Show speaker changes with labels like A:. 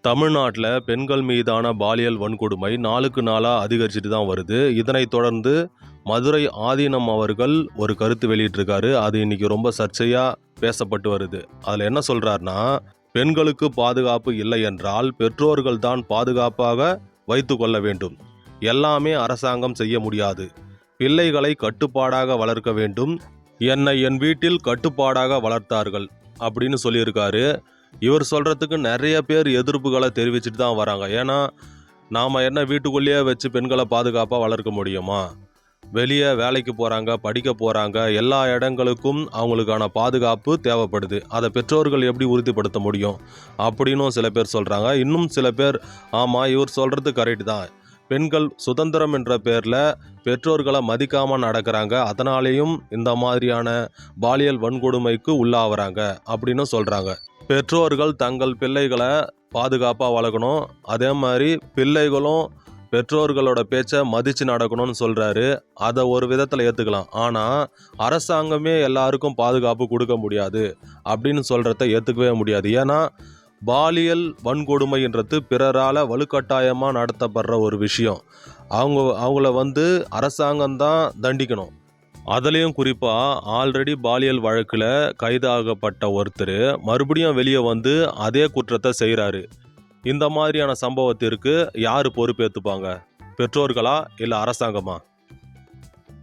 A: தமிழ்நாட்டில் பெண்கள் மீதான பாலியல் வன்கொடுமை நாளுக்கு நாளாக அதிகரிச்சுட்டு தான் வருது. இதனைத் தொடர்ந்து மதுரை ஆதீனம் அவர்கள் ஒரு கருத்து வெளியிட்டிருக்காரு. அது இன்னைக்கு ரொம்ப சர்ச்சையாக பேசப்பட்டு வருது. அதில் என்ன சொல்கிறாருன்னா பெண்களுக்கு பாதுகாப்பு இல்லை என்றால் பெற்றோர்கள் தான் பாதுகாப்பாக வைத்து கொள்ள வேண்டும். எல்லாமே அரசாங்கம் செய்ய முடியாது. பிள்ளைகளை கட்டுப்பாடாக வளர்க்க வேண்டும். என்னை என் வீட்டில் கட்டுப்பாடாக வளர்த்தார்கள் அப்படின்னு சொல்லியிருக்காரு. இவர் சொல்கிறதுக்கு நிறைய பேர் எதிர்ப்புகளை தெரிவிச்சுட்டு தான் வராங்க. ஏன்னா நாம் என்ன வீட்டுக்குள்ளேயே வச்சு பெண்களை பாதுகாப்பாக வளர்க்க முடியுமா? வெளியே வேலைக்கு போகிறாங்க படிக்க போகிறாங்க எல்லா இடங்களுக்கும் அவங்களுக்கான பாதுகாப்பு தேவைப்படுது. அதை பெற்றோர்கள் எப்படி உறுதிப்படுத்த முடியும்? அப்படின்னும் சில பேர் சொல்கிறாங்க இன்னும் சில பேர் ஆமாம் இவர் சொல்கிறது கரெக்ட் தான். பெண்கள் சுதந்திரம் என்ற பேரில் பெற்றோர்களை மதிக்காமல் நடக்கிறாங்க. அதனாலேயும் இந்த மாதிரியான பாலியல் வன்கொடுமைக்கு உள்ளாகிறாங்க அப்படின்னு சொல்கிறாங்க பெற்றோர்கள் தங்கள் பிள்ளைகளை பாதுகாப்பாக வளர்க்கணும். அதே மாதிரி பிள்ளைகளும் பெற்றோர்களோட பேச்சை மதித்து நடக்கணும்னு சொல்கிறாரு அதை ஒரு விதத்தில் ஏற்றுக்கலாம் ஆனால் அரசாங்கமே எல்லாருக்கும் பாதுகாப்பு கொடுக்க முடியாது அப்படின்னு சொல்கிறத ஏற்றுக்கவே முடியாது. ஏன்னா பாலியல் வன்கொடுமைன்றது பிறரால் வலுக்கட்டாயமாக நடத்தப்படுற ஒரு விஷயம். அவங்க அவங்கள வந்து அரசாங்கம்தான் தண்டிக்கணும். அதுலேயும் குறிப்பாக ஆல்ரெடி பாலியல் வழக்கில் கைதாகப்பட்ட ஒருத்தர் மறுபடியும் வெளியே வந்து அதே குற்றத்தை செய்கிறாரு இந்த மாதிரியான சம்பவத்திற்கு யார் பொறுப்பேற்றுப்பாங்க பெற்றோர்களா இல்லை அரசாங்கமா?